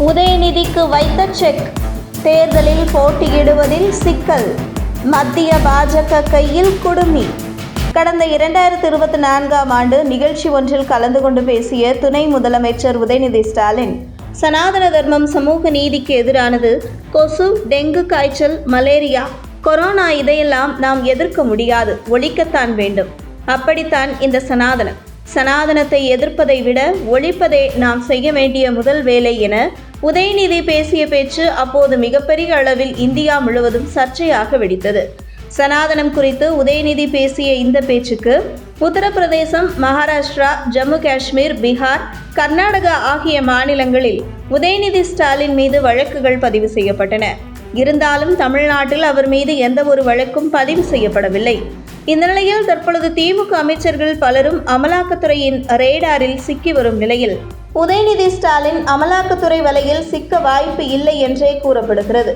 உதயநிதிக்கு வைத்த செக். தேர்தலில் போட்டியிடுவதில் சிக்கல். மத்திய பாஜக கையில் குடுமி. கடந்த இரண்டாயிரத்தி இருபத்தி நான்காம் ஆண்டு நிகழ்ச்சி ஒன்றில் கலந்து கொண்டு பேசிய துணை முதலமைச்சர் உதயநிதி ஸ்டாலின் சனாதன தர்மம் சமூக நீதிக்கு எதிரானது கொசு டெங்கு காய்ச்சல் மலேரியா கொரோனா இதையெல்லாம் நாம் எதிர்க்க முடியாது ஒழிக்கத்தான் வேண்டும். அப்படித்தான் இந்த சனாதனம். சனாதனத்தை எதிர்ப்பதை விட ஒழிப்பதே நாம் செய்ய வேண்டிய முதல் வேலை என உதயநிதி பேசிய பேச்சு அப்போது மிகப்பெரிய அளவில் இந்தியா முழுவதும் சர்ச்சையாக வெடித்தது. சனாதனம் குறித்து உதயநிதி பேசிய இந்த பேச்சுக்கு உத்தரப்பிரதேசம் மகாராஷ்டிரா ஜம்மு காஷ்மீர் பீகார் கர்நாடகா ஆகிய மாநிலங்களில் உதயநிதி ஸ்டாலின் மீது வழக்குகள் பதிவு செய்யப்பட்டன. இருந்தாலும் தமிழ்நாட்டில் அவர் மீது எந்த ஒரு வழக்கும் பதிவு செய்யப்படவில்லை. இந்த நிலையில் தற்பொழுது திமுக அமைச்சர்கள் பலரும் அமலாக்கத்துறையின் ரேடாரில் சிக்கி வரும் நிலையில் உதயநிதி ஸ்டாலின் அமலாக்கத்துறை வலையில் சிக்க வாய்ப்பு இல்லை என்றே கூறப்படுகிறது.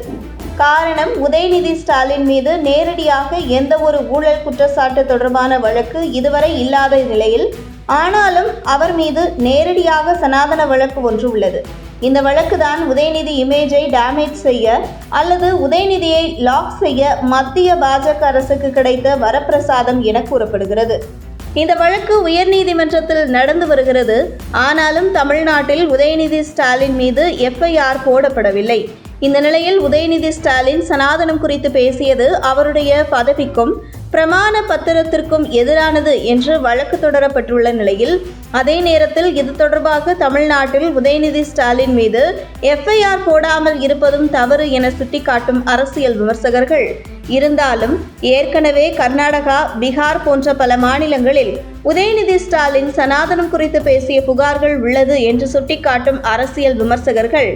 காரணம் உதயநிதி ஸ்டாலின் மீது நேரடியாக எந்த ஒரு ஊழல் குற்றச்சாட்டு தொடர்பான வழக்கு இதுவரை இல்லாத நிலையில் ஆனாலும் அவர் மீது நேரடியாக சனாதன வழக்கு ஒன்று உள்ளது. இந்த வழக்கு தான் உதயநிதி இமேஜை டேமேஜ் செய்ய அல்லது உதயநிதியை லாக் செய்ய மத்திய பாஜக அரசுக்கு கிடைத்த வரப்பிரசாதம் என கூறப்படுகிறது. இந்த வழக்கு உயர்நீதிமன்றத்தில் நடந்து வருகிறது. ஆனாலும் தமிழ்நாட்டில் உதயநிதி ஸ்டாலின் மீது எஃப்ஐஆர் போடப்படவில்லை. இந்த நிலையில் உதயநிதி ஸ்டாலின் சனாதனம் குறித்து பேசியது அவருடைய பதவிக்கும் பிரமாண பத்திரத்திற்கும் எதிரானது என்று வழக்கு தொடரப்பட்டுள்ள நிலையில் அதே நேரத்தில் இது தொடர்பாக தமிழ்நாட்டில் உதயநிதி ஸ்டாலின் மீது எஃப்ஐஆர் போடாமல் இருப்பதும் தவறு என சுட்டிக்காட்டும் அரசியல் விமர்சகர்கள். இருந்தாலும் ஏற்கனவே கர்நாடகா பீகார் போன்ற பல மாநிலங்களில் உதயநிதி ஸ்டாலின் சனாதனம் குறித்து பேசிய புகார்கள் உள்ளது என்று சுட்டிக்காட்டும் அரசியல் விமர்சகர்கள்.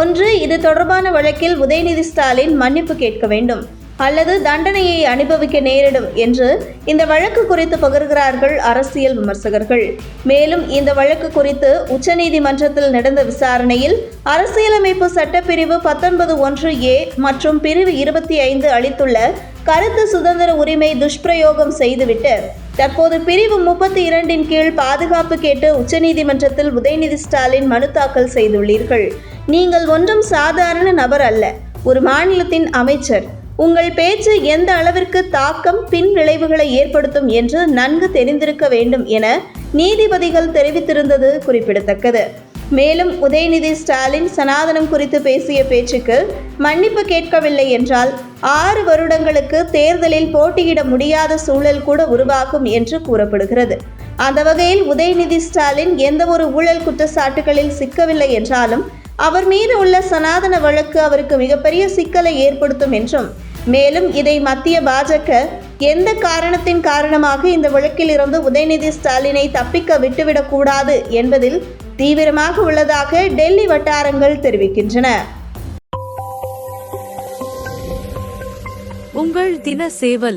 ஒன்று இது தொடர்பான வழக்கில் உதயநிதி ஸ்டாலின் மன்னிப்பு கேட்க வேண்டும். அல்லது தண்டனையை அனுபவிக்க நேரிடும் என்று இந்த வழக்கு குறித்து பகிர்கிறார்கள் அரசியல் விமர்சகர்கள். மேலும் இந்த வழக்கு குறித்து உச்சநீதிமன்றத்தில் நடந்த விசாரணையில் அரசியலமைப்பு சட்டப்பிரிவு பத்தொன்பது ஒன்று ஏ மற்றும் பிரிவு இருபத்தி ஐந்து அளித்துள்ள கருத்து சுதந்திர உரிமை துஷ்பிரயோகம் செய்துவிட்டு தற்போது பிரிவு முப்பத்தி இரண்டின் கீழ் பாதுகாப்பு கேட்டு உச்சநீதிமன்றத்தில் உதயநிதி ஸ்டாலின் மனு தாக்கல் செய்துள்ளீர்கள். நீங்கள் ஒன்றும் சாதாரண நபர் அல்ல. ஒரு மாநிலத்தின் அமைச்சர் உங்கள் பேச்சு எந்த அளவிற்கு தாக்கம் பின் விளைவுகளை ஏற்படுத்தும் என்று நன்கு தெரிந்திருக்க வேண்டும் என நீதிபதிகள் தெரிவித்திருந்தது குறிப்பிடத்தக்கது. மேலும் உதயநிதி ஸ்டாலின் சனாதனம் குறித்து பேசிய பேச்சுக்கு மன்னிப்பு கேட்கவில்லை என்றால் ஆறு வருடங்களுக்கு தேர்தலில் போட்டியிட முடியாத சூழல் கூட உருவாகும் என்று கூறப்படுகிறது. அந்த வகையில் உதயநிதி ஸ்டாலின் எந்த ஒரு ஊழல் குற்றச்சாட்டுகளில் சிக்கவில்லை என்றாலும் அவர் மீது உள்ள சனாதன வழக்கு அவருக்கு மிகப்பெரிய சிக்கலை ஏற்படுத்தும் என்றும் மேலும் இதை மத்திய பாஜக எந்த காரணத்தின் காரணமாக இந்த வழக்கில் இருந்து உதயநிதி ஸ்டாலினை தப்பிக்க விட்டுவிடக் கூடாது என்பதில் தீவிரமாக உள்ளதாக டெல்லி வட்டாரங்கள் தெரிவிக்கின்றன. உங்கள் தின சேவல்.